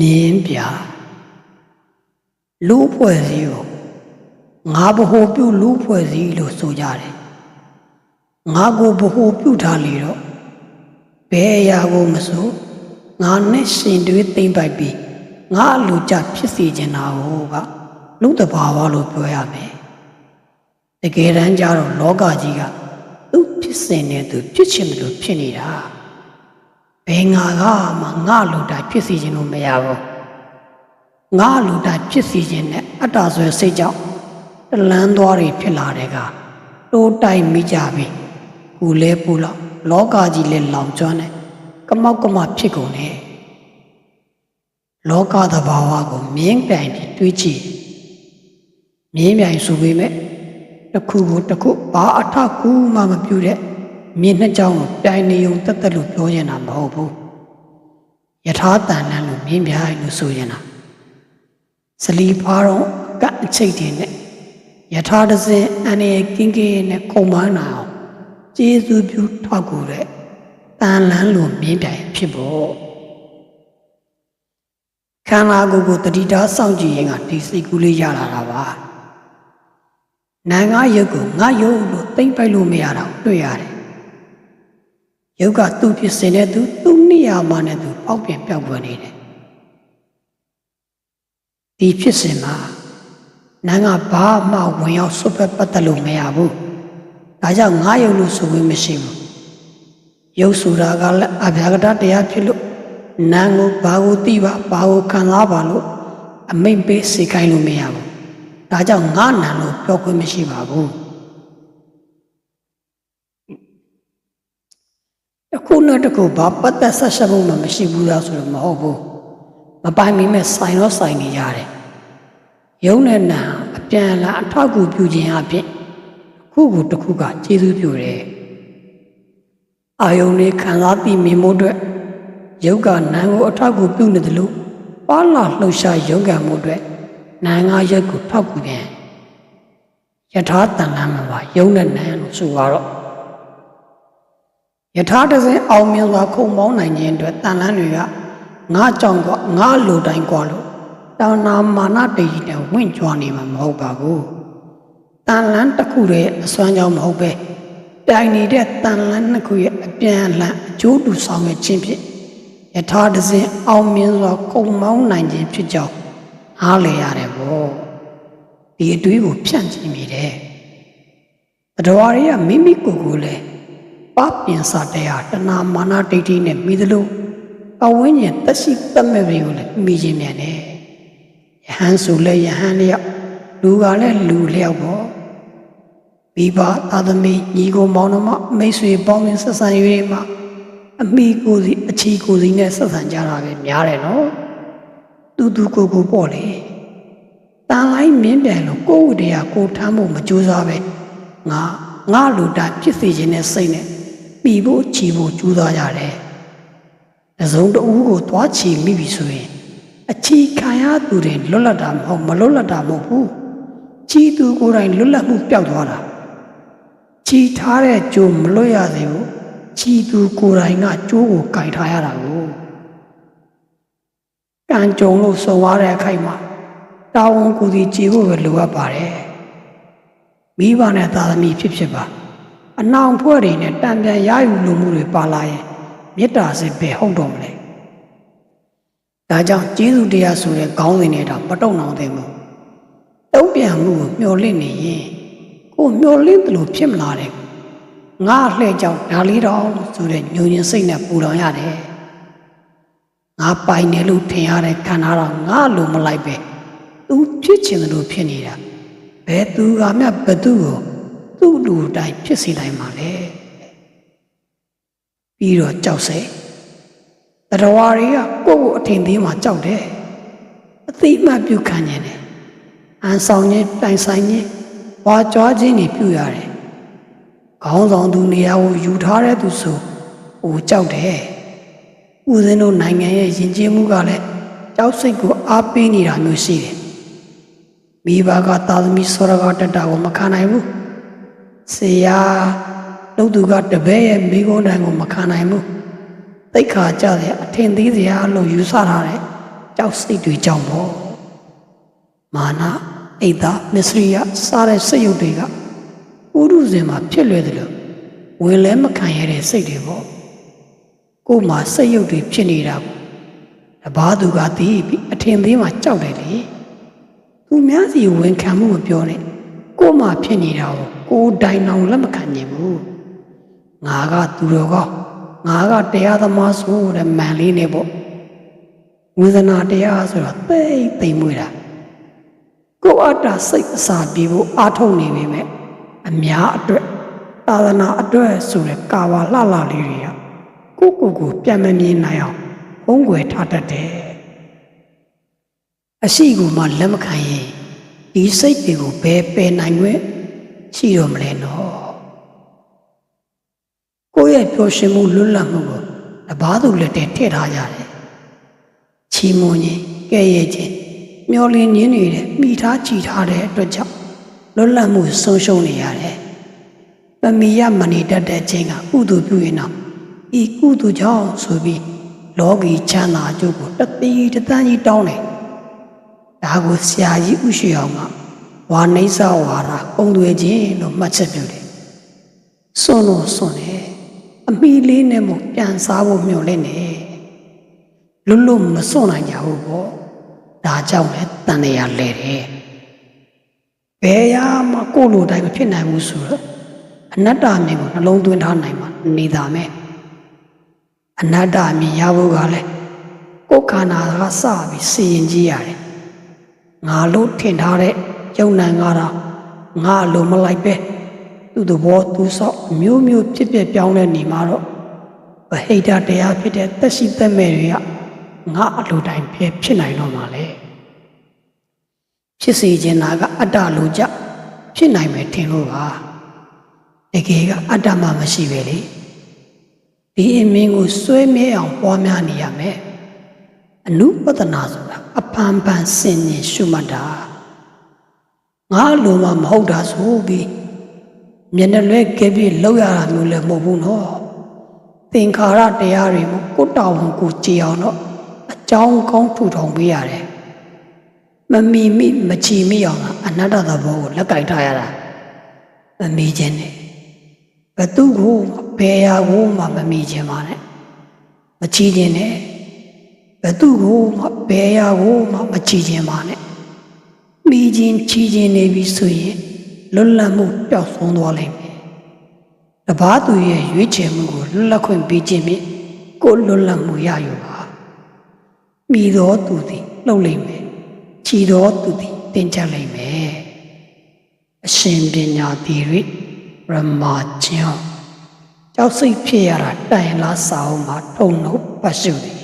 နင်းပြလူဖွဲ့စည်းကိုငါဗဟိုပြုလူဖွဲ့စည်းလို့ဆိုကြတယ်ငါကိုဗဟိုပြုထားလေတော့ဘယ်အရာကိုမဆိုငါနဲ့ရှင်တွေးသိမ့်ပိုက်ပြီးငါအလူကြဖြစ်စီခြင်းတာကိုကလူတဘာဝလို့ပြောရမယ်တကယ်တမ်းကျတော့လောကကြီးကသူ့ဖြစ်စဉ်နဲ့သူဖြစ်ချင်တယ်လို့ဖြစ်နေတာ ဘယ်ငါကမှငါလူတိုင်းဖြစ်စီခြင်းလို့မရဘူးငါလူတိုင်းဖြစ်စီခြင်းနဲ့အတ္တဆွဲစိတ်ကြောင့်တလန်းသွားတွေဖြစ်လာတဲ့ကတိုးတိုင်မိကြပြီကူလဲပူလောက်လောကကြီးလဲလောင်ကျွမ်းတယ်ကမောက်ကမဖြစ်ကုန်တယ်လောကသဘာဝကိုမြင်းပြိုင်ပြီးတွေးကြည့်မြင်းပြိုင်ဆိုပေမဲ့တစ်ခုကိုတစ်ခုဘာအထကူမှမပြုတဲ့ မြင်းနှစ်ကြောင်းကိုပြိုင်နေုံတက်တက်လို့ပြောရင်တာမဟုတ်ဘူးယထာတန်လန်းလို့မြင်းပြိုင်လို့ဆိုရင်တာစလီဖားတော့ကတ်အချိတ်တွေနဲ့ယထာတစင်အနေကင်းကင်းနဲ့ခုံမန်းနာအောင်ကျေးဇူးပြုထောက်ကူတဲ့တန်လန်းလို့မြင်းပြိုင်ဖြစ်ဖို့ခန္ဓာကိုယ်ကိုတတိတာစောင့်ကြည့်ရင်ကဒီစိတ်ကူးလေးရလာတာပါနာငါရုပ်ကိုငါရုပ်လို့သိမ့်ပိုက်လို့မရတော့တွေ့ရတယ်။ ရုပ်ကသူ့ဖြစ်စဉ်နဲ့သူသူ့နေရာမှာနဲ့သူပေါက်ပြန်ပြောက်ပွနေတယ်။ဒီဖြစ်စဉ်မှာနာငါဘာမှဝင်ရောက်ဆွတ်ဖက်ပတ်သက်လို့မရဘူး။ဒါကြောင့်ငါရုပ်လို့ဆိုဝင်မရှိဘူး။ရုပ်ဆိုတာကလည်းအဗျာကတတရားဖြစ်လို့နာကိုဘာကိုသိပါဘာကိုခံစားပါလို့အမိန့်ပေးစေခိုင်းလို့မရဘူး။ဒါကြောင့်ငါနံလို့ပြောခွင့်မရှိပါဘူး အခုနဲ့တကူဘာပတ်သက်ဆက်ဆက်မှုမှမရှိဘူးလားဆိုတော့မဟုတ်ဘူးမပိုင်မိမဲ့ဆိုင်တော့ဆိုင်နေရတယ်ယုံနဲ့နံအပြန်အလာအထောက်အကူပြုခြင်းအပြင်ခုခုတစ်ခုကကျေးဇူးပြုတယ်အာယုန်လေးခံစားပြီးမြင်ဖို့အတွက်ယုတ်ကနံကိုအထောက်အကူပြုနေတယ်လို့ပါလာလှုပ်ရှားယုတ်ကံမှုအတွက်နာငါရုပ်ကိုထောက်ကူပြန်ယထာတန်လမ်းမှာပါယုံနဲ့နန်းလို့ဆိုတော့ ယထာတစဉ်အောင်မြင်စွာခုံပေါင်းနိုင်ခြင်းအတွက်တန်လန်းတွေကငါကြောင့်ကငါလိုတိုင်းกว่าလို့တောင်နာမာနတည်တဲ့ဝင့်ကြွားနေမှာမဟုတ်ပါဘူးတန်လန်းတစ်ခုရဲ့အစွမ်းကြောင့်မဟုတ်ပဲတိုင်နေတဲ့တန်လန်းနှစ်ခုရဲ့အပြန်အလှန်အကျိုးတူဆောင်ရွက်ခြင်းဖြင့်ယထာတစဉ်အောင်မြင်စွာခုံပေါင်းနိုင်ခြင်းဖြစ်ကြောင်း အားလေရတယ်ဗောဒီအတွေးကိုဖြန့်ကြည့်မိတယ်တတော်ရီကမိမိကိုယ်ကိုယ်လဲ ပပင်စာတရားတဏမာနဒိဋ္ဌိနဲ့မိသလိုပဝင်းကျင်တက်ရှိတက်မဲ့တွေကိုလည်းမိခြင်းမြန်တယ်ယဟန်ဆိုလဲယဟန်လျောက်လူကလည်းလူလျောက်ပေါ့မိဘသာသမီညီကိုမောင်နှမမိတ်ဆွေပေါင်းရင်ဆက်ဆံရေးတွေမှာအမိကိုယ်စီအချီကိုယ်စီနဲ့ဆက်ဆံကြတာပဲများတယ်နော်တူတူကိုကိုပေါ့လေတန်လိုက်မင်းပြန်လို့ကိုယ့်ဝတ္တရားကိုထမ်းဖို့မကြိုးစားပဲငါငါလူတာဖြစ်စေခြင်းနဲ့စိတ်နဲ့ ပြီးဖို့ချီဖို့ကြိုးစားရတယ်။အစုံတဦးကိုသွားချီမိပြီဆိုရင်အချီခံရသူတွေလွတ်လပ်တာမဟုတ်မလွတ်လပ်တာမဟုတ်ဘူး။ချီသူကိုယ်တိုင်လွတ်လပ်မှုပျောက်သွားတာ။ချီထားတဲ့ကြိုးမလွတ်ရစေဘူး။ချီသူကိုယ်တိုင်ကကြိုးကိုကင်ထားရတာကို။ကံကြုံလို့ဆုံရတဲ့အခိုက်မှာတာဝန်ကိုယ်စီကြည်ဖို့ပဲလိုအပ်ပါတယ်မိဘနဲ့သာသမီဖြစ်ဖြစ်ပါ အနောင်ဖွဲ့တွေနဲ့တံပြန်ရယူလိုမှုတွေပါလာရင်မေတ္တာစိတ်ပဲဟုတ်တော့မလဲဒါကြောင့်ကျေးဇူးတရားဆိုတဲ့ခေါင်းစဉ်နဲ့တော့မတုံအောင်သင့်ဘူးတုံ့ပြန်မှုကိုမျှော်လင့်နေရင်ကိုမျှော်လင့်တယ်လို့ဖြစ်မလာတဲ့ငါလှဲ့ကြောင့်ဒါလေးတော့ဆိုတဲ့ညဉ့်ညင်စိတ်နဲ့ပူလောင်ရတယ်ငါပိုင်တယ်လို့ထင်ရတဲ့ခန္ဓာတော့ငါလိုမလိုက်ပဲသူဖြစ်ချင်တယ်လို့ဖြစ်နေတာဘယ်သူကမှဘသူ့ကို သူ့လူတိုင်းဖြစ်စေနိုင်မှာလဲပြီးတော့ကြောက်စိတ်တရဝါတွေကကိုယ့်ကိုအထင်သေးမှကြောက်တယ်အသိမှတ်ပြုခံနေတယ်အန်ဆောင်ခြင်းတိုင်ဆိုင်ခြင်းဝါကြွားခြင်းတွေပြုရတယ်ခေါင်းဆောင်သူနေရာကိုယူထားတဲ့သူဆိုဟိုကြောက်တယ်ဦးဇင်းတို့နိုင်ငံရဲ့ယဉ်ကျေးမှုကလည်းကြောက်စိတ်ကိုအားပေးနေတာမျိုးရှိတယ်။မိဘကသာသမီစောရကတတကိုမခံနိုင်ဘူး။ ဆရာလူသူကတပည့်ရဲ့မိဂုံးတန်ကိုမခံနိုင်ဘူး။တိတ်ခါကြတဲ့အထင်သေးစရာလို့ယူဆထားတဲ့ကြောက်စိတ်တွေကြောင့်ပေါ့မာနအိတ်သားမစ္စရိယစားတဲ့စိတ်ရုပ်တွေကဥရုဇင်မှာဖြစ်လွယ်တယ်လို့ဝင်လဲမခံရတဲ့စိတ်တွေပေါ့ကို့မှာစိတ်ရုပ်တွေဖြစ်နေတာကိုတပားသူကသိပြီးအထင်သေးမှကြောက်တယ်လေသူများစီဝန်ခံမှုမပြောနဲ့ကို့မှာဖြစ်နေတာကိုကိုယ် တိုင်အောင်လက်မခံနိုင်ဘူးငါကသူတော်ကောင်းငါကတရားသမားဆိုတဲ့မန်လေးနဲ့ပေါ့ဝေဒနာတရားဆိုတော့သိမ့်သိမ့်မွေးတာကိုယ်အတ္တစိတ်အစာပြေဖို့အားထုတ်နေပေမဲ့အများအတွက်သာသနာအတွက်ဆိုတဲ့ကာဝလှလှလေးတွေကကိုယ့်ကိုယ်ကိုပြန်မမြင်နိုင်အောင်ဘုံွယ်ထားတတ်တယ်အရှိကူမှလက်မခံရင်ဒီစိတ်တွေကိုဘယ်ပယ်နိုင်ွယ် ရှိတော့မလဲနော်ကိုယ့်ရဲ့ပျော်ရွှင်မှုလွတ်လပ်မှုကိုတပားသူလက်ထဲထည့်ထားကြတယ်ချီးမွမ်းခြင်းကဲ့ရဲ့ခြင်းမျောလင်းခြင်းတွေနဲ့မိထားချီထားတဲ့အတွက်ကြောင့်လွတ်လပ်မှုဆုံးရှုံးနေရတယ်။ပမီယမဏိတတ်တဲ့ခြင်းကကုသိုလ်ပြုရင်တော့ဤကုသိုလ်ကြောင့်ဆိုပြီးလောကီချမ်းသာကြုတ်ကိုတတိတသန်းကြီးတောင်းတယ်။ဒါကိုဆရာကြီးဥရှိအောင်က ဝါနိစ္စဝါရာပုံသွေခြင်းလို့မှတ်ချက်ပြုတယ်။စွန့်လို့စွန့်တယ်။အမိလေးနဲ့မှပြန်စားဖို့မျှော်လင့်တယ်။လွတ်လွတ်မစွန့်နိုင်ကြဘူးပေါ့။ဒါကြောင့်လည်းတန်ရလဲတယ်။ဘယ်ရမှကိုယ့်လိုတိုင်းမဖြစ်နိုင်ဘူးဆိုတော့အနတ္တမြင်ကိုနှလုံးသွင်းထားနိုင်မှနေတာမဲ့အနတ္တမြင်ရဖို့ကလည်းကိုယ်ခန္ဓာကစပြီးစီရင်ကြည့်ရတယ်ငါလို့ထင်ထားတဲ့ ယုံနံကတော့ငါလိုမလိုက်ပဲသူ့သဘောသူဆောက်အမျိုးမျိုးဖြစ်ဖြစ်ပြောင်းလဲနေမှာတော့ဗဟိတတရားဖြစ်တဲ့သက်ရှိသက်မဲ့တွေကငါအလိုတိုင်းဖြစ်ဖြစ်နိုင်တော့မှာလေဖြစ်စေချင်တာကအတ္တလိုကြဖြစ်နိုင်မယ်ထင်လို့ပါတကယ်ကအတ္တမှမရှိပဲလေဒီအမင်းကိုစွဲမြဲအောင်ပွားများနေရမယ်အနုပဒနာဆိုတာအဖန်ဖန်စင်ရင်ရှုမှတ်တာ ငါလိုမှမဟုတ်တာဆိုပြီးမျက်နှာလွဲကဲပြီးလောက်ရတာမျိုးလည်းမဟုတ်ဘူးနော်သင်္ခါရတရားတွေကိုကိုယ်တော်ဝန်ကိုကြည်အောင်တော့အကြောင်းကောင်းထူထောင်ပေးရတယ်မမီမိမချီမိအောင်အနတ္တသဘောကိုလက်ကင်ထားရတာမမီခြင်းနဲ့ဘသူကိုဘယ်ရာကိုမှမမီခြင်းပါနဲ့မချီခြင်းနဲ့ဘသူကိုမှဘယ်ရာကိုမှမချီခြင်းပါနဲ့ မိခြင်းချီခြင်းနေပြီဆိုရင်လွတ်လပ်မှုပျောက်ဆုံးသွားလိမ့်မယ်တပားသူရဲ့ရွေးချယ်မှုကိုလွတ်လပ်ခွင့်ပေးခြင်းဖြင့်ကိုယ်လွတ်လပ်မှုရယူပါမိတော်သူသည်လှုပ်လိမ့်မယ်ချီတော်သူသည်တင်ကြလိမ့်မယ်အရှင်ပညာတိရိရမကျင်းကြောက်စိတ်ဖြစ်ရတာတိုင်လားစာအုပ်မှာထုံလို့ပတ်ရှုသည်